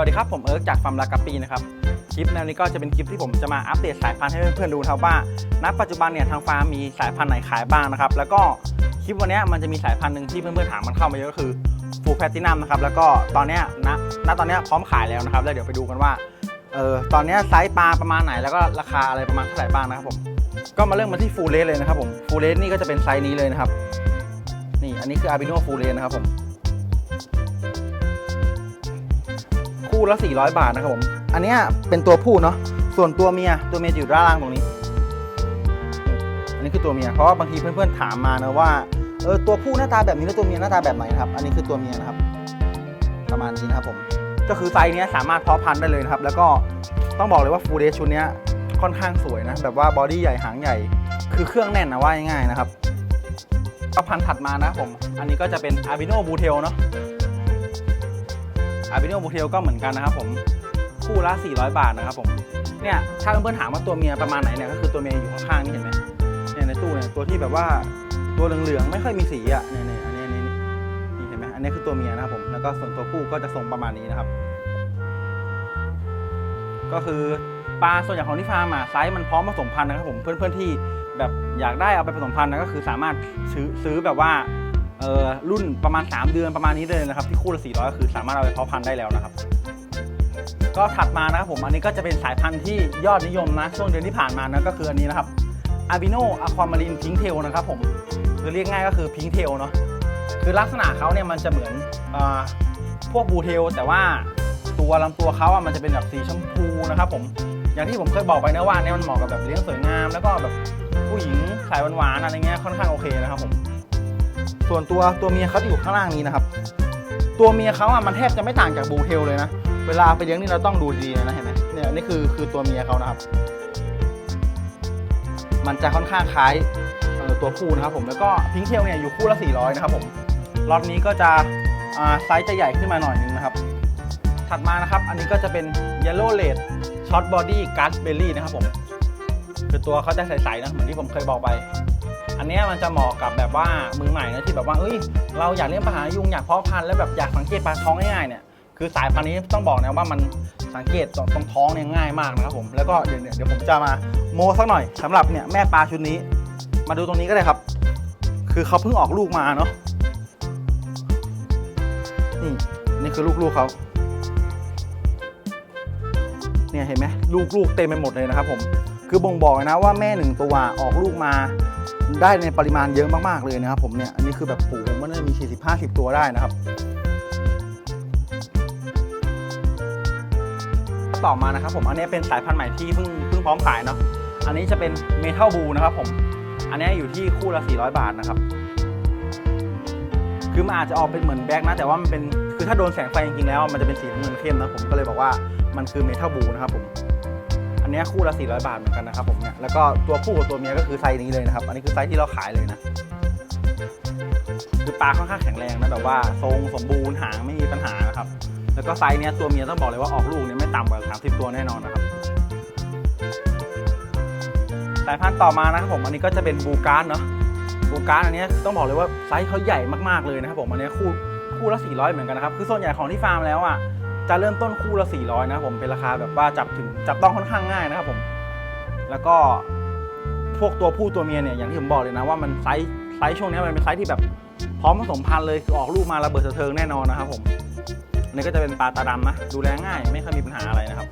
วัสดีครับ ผมเอิร์กจากฟาร์มลากาปีนะครับ คลิปแนวนี้ก็จะเป็นคลิปที่ผมจะมาอัปเดตสายพันธุ์ให้เพื่อนๆดูนะครับว่า ณ ปัจจุบันเนี่ยทางฟาร์มมีสายพันธุ์ไหนขายบ้างนะครับ แล้วก็คลิปวันนี้มันจะมีสายพันธุ์หนึ่งที่เพื่อนๆถามมันเข้ามาเยอะก็คือฟูแพตตินัมนะครับ แล้วก็ตอนนี้ณณตอนนี้พร้อมขายแล้วนะครับ แล้วเดี๋ยวไปดูกันว่า เออตอนนี้ไซส์ปลาประมาณไหน แล้วก็ราคาอะไรประมาณเท่าไหร่บ้างนะครับผม ก็มาเริ่มมาที่ฟูเลสเลยนะครับผม ฟูเลสนี่ก็จะเป็นไซส์นี้เลยนะครับ นี่ อันนี้คืออาร์บิโนฟูเลสนะครับผม คู่ละ 400 บาทนะครับผม อันนี้เป็นตัวผู้เนาะ ส่วนตัวเมีย ตัวเมียอยู่ด้านล่างตรงนี้ อันนี้คือตัวเมีย เพราะว่าบางทีเพื่อนๆถามมานะว่า เออ ตัวผู้หน้าตาแบบนี้แล้วตัวเมียหน้าตาแบบไหนนะครับ อันนี้คือตัวเมียนะครับ ประมาณนี้นะครับผม ก็คือไซส์นี้สามารถเพาะพันธุ์ได้เลยนะครับ แล้วก็ต้องบอกเลยว่าฟูเดชชุดนี้ค่อนข้างสวยนะ แบบว่าบอดี้ใหญ่หางใหญ่ คือเครื่องแน่นนะว่าง่ายๆนะครับก็พันธุ์ถัดมานะผม อันนี้ก็จะเป็นอาบิโนบูเทลเนาะ อาบิโนบูเทลก็เหมือนกันนะครับผมคู่ละ 400 บาทนะครับผมเนี่ยถ้าเพื่อนๆถามว่าตัวเมียประมาณไหนเนี่ยก็คือตัวเมียอยู่ข้างๆนี่เห็นไหมเนี่ยในตู้เนี่ยตัวที่แบบว่าตัวเหลืองๆไม่ค่อยมีสีอะเนี่ยเนี่ยอันนี้นนี้นี่เห็นไหมอันนี้คือตัวเมียนะครับผมแล้วก็ส่วนตัวผู้ก็จะทรงประมาณนี้นะครับ ก็คือปลาส่วนใหญ่ของที่ฟาร์มอะไซส์มันพร้อมผสมพันธุ์นะครับผมเพื่อนๆที่แบบอยากได้เอาไปผสมพันธุ์นะก็คือสามารถซื้อซื้อแบบว่า เอ่อรุ่นประมาณ 3 เดือนประมาณนี้เลยนะครับ ที่คู่ละ400ก็คือสามารถเอาไปเพาะพันธุ์ได้แล้วนะครับ ก็ถัดมานะครับผมอันนี้ก็จะเป็นสายพันธุ์ที่ยอดนิยมนะช่วงเดือนที่ผ่านมานะก็คืออันนี้นะครับอาบิโนอะความารินพิงเทลนะครับผมคือเรียกง่ายก็คือพิงเทลเนาะคือลักษณะเขาเนี่ยมันจะเหมือนอพวกบูเทล แต่ว่าตัวลำตัวเขาอะมันจะเป็นแบบสีชมพูนะครับผมอย่างที่ผมเคยบอกไปนะว่าเนี่ยมันเหมาะกับแบบเลี้ยงสวยงาม แล้วก็แบบผู้หญิงสายหวานๆอะไรเงี้ยค่อนข้างโอเคนะครับผม ส่วนตัวตัวเมียเขาจะอยู่ข้างล่างนี้นะครับ ตัวเมียเขาอะมันแทบจะไม่ต่างจากบูเทลเลยนะ เวลาไปเลี้ยงนี่เราต้องดูดีนะเห็นไหมเนี่ยนี่คือคือตัวเมียเขานะครับ มันจะค่อนข้างคล้ายตัวผู้นะครับผมแล้วก็พิงเทลเนี่ยอยู่คู่ละ 400 นะครับผมรอบนี้ก็จะไซส์จะใหญ่ขึ้นมาหน่อยนึงนะครับ ถัดมานะครับ อันนี้ก็จะเป็น Yellow r e d Short Body g u s Belly นะครับผม คือตัวเขาจะใสๆนะเหมือนที่ผมเคยบอกไป อันเนี้ยมันจะเหมาะกับแบบว่ามือใหม่นะที่แบบว่าเอ้ยเราอยากเลี้ยงปลาหายุงอยากเพาะพันธุ์แล้วแบบอยากสังเกตปลาท้องง่ายๆเนี่ยคือสายพันธุ์นี้ต้องบอกนะว่ามันสังเกตตรงตรงท้องเนี่ยง่ายมากนะครับผมแล้วก็เดี๋ยวเดี๋ยวผมจะมาโมสักหน่อยสำหรับเนี่ยแม่ปลาชุดนี้ มาดูตรงนี้ก็ได้ครับ คือเขาเพิ่งออกลูกมาเนาะนี่นี่คือลูกๆเขาเนี่ยเห็นไหมลูกๆเต็มไปหมดเลยนะครับผมคือบ่งบอกนะว่าแม่หนึ่งตัวออกลูกมา ได้ในปริมาณเยอะมากๆเลยนะครับผมเนี่ยอันนี้คือแบบผูกมันน่าจะมี 40 50 ตัวได้นะครับ ต่อมานะครับผมอันนี้เป็นสายพันธุ์ใหม่ที่เพิ่งเพิ่งพร้อมขายเนาะอันนี้จะเป็นเมทัลบูนะครับผม อันนี้อยู่ที่คู่ละ 400 บาทนะครับ คือมันอาจจะออกเป็นเหมือนแบ็กนะ แต่ว่ามันเป็น คือถ้าโดนแสงไฟจริงๆแล้ว มันจะเป็นสีน้ำเงินเข้มนะผมก็เลยบอกว่ามันคือเมทัลบูนะครับผม อันนี้คู่ละ 400 บาทเหมือนกันนะครับผมเนี่ยแล้วก็ตัวผู้กับตัวเมียก็คือไซส์นี้เลยนะครับ อันนี้คือไซส์ที่เราขายเลยนะคือปลาค่อนข้างแข็งแรงนะแบบว่าทรงสมบูรณ์หางไม่มีปัญหานะครับ แล้วก็ไซส์เนี้ยตัวเมียต้องบอกเลยว่าออกลูกเนี่ยไม่ต่ำกว่า30 ตัวแน่นอนนะครับสายพันธุ์ต่อมานะครับผมอันนี้ก็จะเป็นบูการ์ดเนาะบูการ์ดอันนี้ต้องบอกเลยว่าไซส์เขาใหญ่มากๆเลยนะครับผมอันนี้คู่คู่ละ400 เหมือนกันนะครับคือส่วนใหญ่ของที่ฟาร์มแล้วอะ จะเริ่มต้นคู่ละ 400 นะผมเป็นราคาแบบว่าจับถึงจับต้องค่อนข้างง่ายนะครับผม แล้วก็พวกตัวผู้ตัวเมียเนี่ยอย่างที่ผมบอกเลยนะว่ามันไซส์ไซส์ช่วงนี้มันเป็นไซส์ที่แบบพร้อมผสมพันธุ์เลยคือออกลูกมาระเบิดสะเทิงแน่นอนนะครับผมอันนี้ก็จะเป็นปลาตาดำนะดูแลง่ายไม่ค่อยมีปัญหาอะไรนะครับ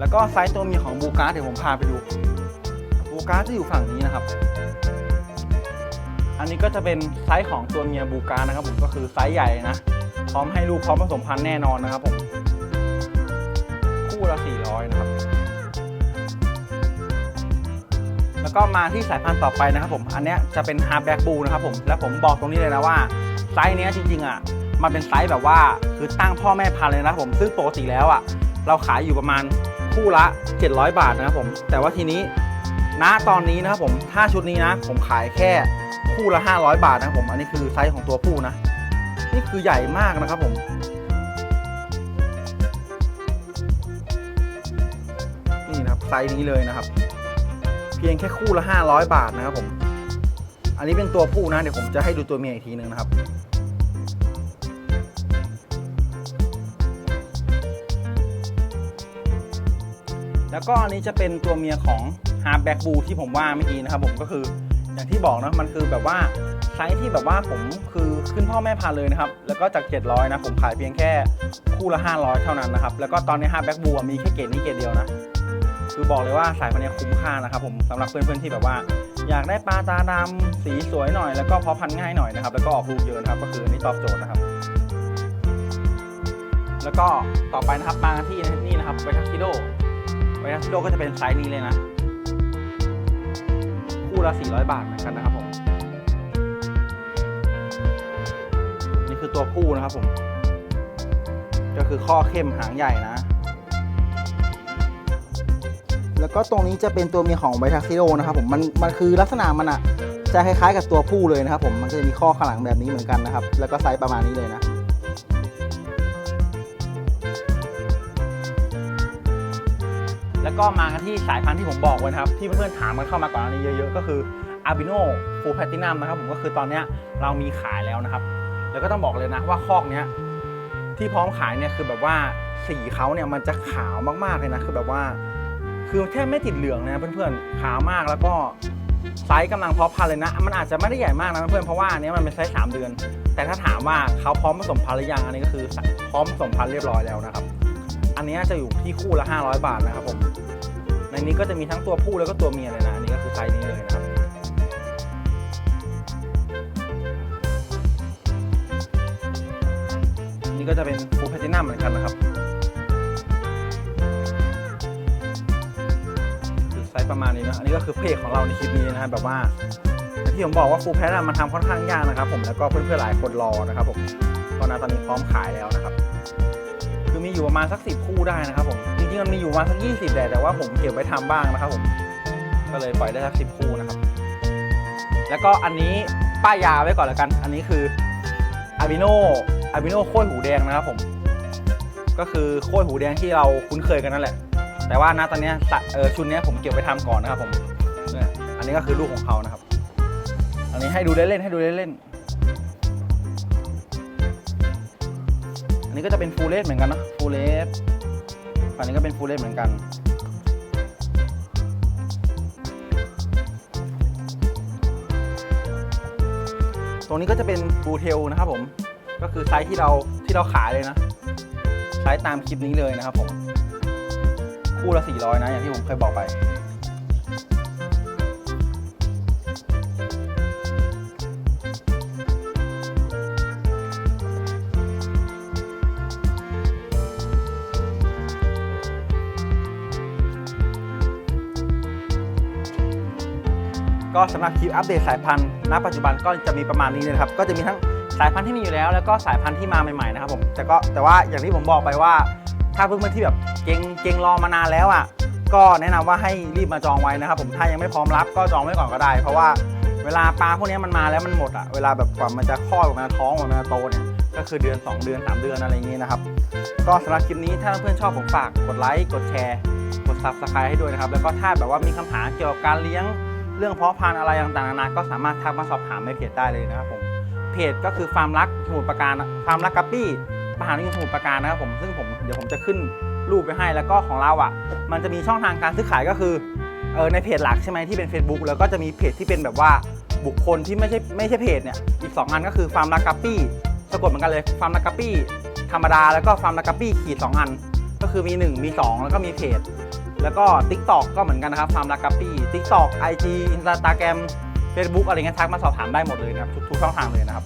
แล้วก็ไซส์ตัวเมียของบูการ์ดเดี๋ยวผมพาไปดูบูการ์ดจะอยู่ฝั่งนี้นะครับ อันนี้ก็จะเป็นไซส์ของตัวเมียบูการนะครับผมก็คือไซส์ใหญ่นะพร้อมให้ลูกพร้อมผสมพันธุ์แน่นอนนะครับผมคู่ละ 400 นะครับ แล้วก็มาที่สายพันธุ์ต่อไปนะครับผมอันนี้จะเป็นฮาร์แบ็กบูนะครับผมแล้วผมบอกตรงนี้เลยนะว่าไซส์นี้จริงๆอะมันเป็นไซส์แบบว่าคือตั้งพ่อแม่พันธุ์เลยนะครับผมซึ่งปกติแล้วอะเราขายอยู่ประมาณคู่ละ 700 บาทนะครับผม แต่ว่าทีนี้ ณตอนนี้นะครับผมถ้าชุดนี้นะ ผมขายแค่คู่ละ 500 บาทนะครับผม อันนี้คือไซส์ของตัวผู้นะ นี่คือใหญ่มากนะครับผม นี่นะครับไซส์นี้เลยนะครับ เพียงแค่คู่ละ 500 บาทนะครับผม อันนี้เป็นตัวผู้นะ เดี๋ยวผมจะให้ดูตัวเมียอีกทีนึงนะครับแล้วก็อันนี้จะเป็นตัวเมียของ h a r d b a c k Blue ที่ผมว่าเมื่อกี้นะครับผมก็คืออย่างที่บอกนะมันคือแบบว่าไซส์ที่แบบว่าผมคือขึ้นพ่อแม่พันเลยนะครับ แล้วก็จาก 700 นะ ผมขายเพียงแค่คู่ละ 500 เท่านั้นนะครับ แล้วก็ตอนนี้ h a r d b a c k Blue มีแค่เกรดนี้เกรดเดียวนะคือบอกเลยว่าสายพันธุ์นี้คุ้มค่านะครับผมสำหรับเพื่อนๆที่แบบว่า อยากได้ปลาตาดำสีสวยหน่อย แล้วก็เพาะพันธุ์ง่ายหน่อยนะครับแล้วก็ออกลูกเยอะนะครับก็คือนี่ตอบโจทย์นะครับ แล้วก็ต่อไปนะครับมาที่นี่นะครับไวทักซิโดไวทักซิโดก็จะเป็นไซส์นี้เลยนะ ละ 400 บาทเหมือนกันนะครับผม นี่คือตัวผู้นะครับผม ก็คือข้อเข้มหางใหญ่นะ แล้วก็ตรงนี้จะเป็นตัวเมียของไวทักซิโดนะครับผมมันมันคือลักษณะมันอะจะคล้ายๆกับตัวผู้เลยนะครับผมมันจะมีข้อข้างหลังแบบนี้เหมือนกันนะครับ แล้วก็ไซส์ประมาณนี้เลยนะ แล้วก็มากันที่สายพันธุ์ที่ผมบอกไว้นะครับ ที่เพื่อนๆถามกันเข้ามาก่อนอันนี้เยอะๆ ก็คือ Albino Full Platinum นะครับผมก็คือตอนนี้เรามีขายแล้วนะครับ แล้วก็ต้องบอกเลยนะว่าคอกเนี้ยที่พร้อมขายเนี่ยคือแบบว่าสีเขาเนี่ยมันจะขาวมากๆเลยนะคือแบบว่า คือแทบไม่ติดเหลืองนะเพื่อนๆขาวมากแล้วก็ไซส์กำลังเพาะพันธุ์เลยนะ มันอาจจะไม่ได้ใหญ่มากนะเพื่อนเพราะว่าอันเนี้ยมันเป็นไซส์สามเดือน แต่ถ้าถามว่าเขาพร้อมผสมพันธุ์หรือยังอันนี้ก็คือพร้อมผสมพันธุ์เรียบร้อยแล้วนะครับ อันนี้จะอยู่ที่คู่ละ 500 บาทนะครับผมในนี้ก็จะมีทั้งตัวผู้แล้วก็ตัวเมียเลยนะอันนี้ก็คือไซส์นี้เลยนะครับนี่ก็จะเป็นฟูลแพลตินัมเหมือนกันนะครับคือไซส์ประมาณนี้นะอันนี้ก็คือเพจของเราในคลิปนี้นะครับแบบว่าที่ผมบอกว่าฟูลแพลตินัมมันทำค่อนข้างยากนะครับ ผมแล้วก็เพื่อนๆหลายคนรอนะครับผมตอนนั้นตอนนี้พร้อมขายแล้วนะครับ คือมีอยู่ประมาณสักสิบคู่ได้นะครับผมจริงๆมันมีอยู่ประมาณสักยี่สิบแหละแต่ว่าผมเก็บไว้ทำบ้างนะครับผมก็เลยปล่อยได้สักสิบคู่นะครับ แล้วก็อันนี้ป้ายยาไว้ก่อนแล้วกัน อันนี้คืออาบิโนอาบิโนโค้ยหูแดงนะครับผมก็คือโค้ยหูแดงที่เราคุ้นเคยกันนั่นแหละ แต่ว่านะตอนนี้เออชุดนี้ผมเก็บไว้ทำก่อนนะครับผมเนี่ยอันนี้ก็คือลูกของเขานะครับ อันนี้ให้ดูเล่นๆให้ดูเล่นๆ นนี้ก็จะเป็นฟูลเลสเหมือนกันนะฟูลเลสฝั่งนี้ก็เป็นฟูลเลสเหมือนกัน ตรงนี้ก็จะเป็นบูเทลนะครับผม ก็คือไซส์ที่เราที่เราขายเลยนะ ไซส์ตามคลิปนี้เลยนะครับผม คู่ละ400นะอย่างที่ผมเคยบอกไป ก็สำหรับคลิปอัปเดตสายพันธุ์ณปัจจุบันก็จะมีประมาณนี้เลยนะครับ ก็จะมีทั้งสายพันธุ์ที่มีอยู่แล้ว แล้วก็สายพันธุ์ที่มาใหม่ๆนะครับผมแต่ก็แต่ว่าอย่างที่ผมบอกไปว่า ถ้าเพื่อนๆที่แบบเก่งเก่งรอมานานแล้วอะก็แนะนำว่าให้รีบมาจองไว้นะครับผมถ้ายังไม่พร้อมรับก็จองไว้ก่อนก็ได้ เพราะว่าเวลาปลาพวกนี้มันมาแล้วมันหมดอะเวลาแบบกว่ามันจะคลอดกว่ามันจะท้องกว่ามันจะโตเนี่ยก็คือเดือน 2 เดือน 3 เดือนอะไรอย่างงี้นะครับ ก็สำหรับคลิปนี้ถ้าเพื่อนๆชอบผมฝากกดไลค์กดแชร์กด subscribe ให้ด้วยนะครับ แล้วก็ถ้าแบบว่ามีคำถามเกี่ยวกับการเลี้ยง เรื่องเพาะพันธุ์อะไรต่างๆนานาก็สามารถทักมาสอบถามในเพจได้เลยนะครับผมเพจก็คือฟาร์มรักสมุทรปราการฟาร์มรักกัปปี้มหาวิทยาลัยสมุทรปราการนะครับผมซึ่งผมเดี๋ยวผมจะขึ้นรูปไปให้แล้วก็ของเราอะ มันจะมีช่องทางการซื้อขายก็คือเออในเพจหลักใช่ไหมที่เป็น Facebook แล้วก็จะมีเพจที่เป็นแบบว่าบุคคลที่ไม่ใช่ไม่ใช่เพจเนี่ยอีก2อันก็คือฟาร์มรักกัปปี้สะกดเหมือนกันเลยฟาร์มรักกัปปี้ธรรมดาแล้วก็ฟาร์มรักกัปปี้ขีด2อัน ก็คือมี 1 มี 2 แล้วก็มีเพจ แล้วก็ TikTok ก็เหมือนกันนะครับฟาร์มรักกัปปี้ TikTok IG Instagram Facebook อะไรเงี้ยทักมาสอบถามได้หมดเลยนะครับทุกทุกช่องทางเลยนะครับ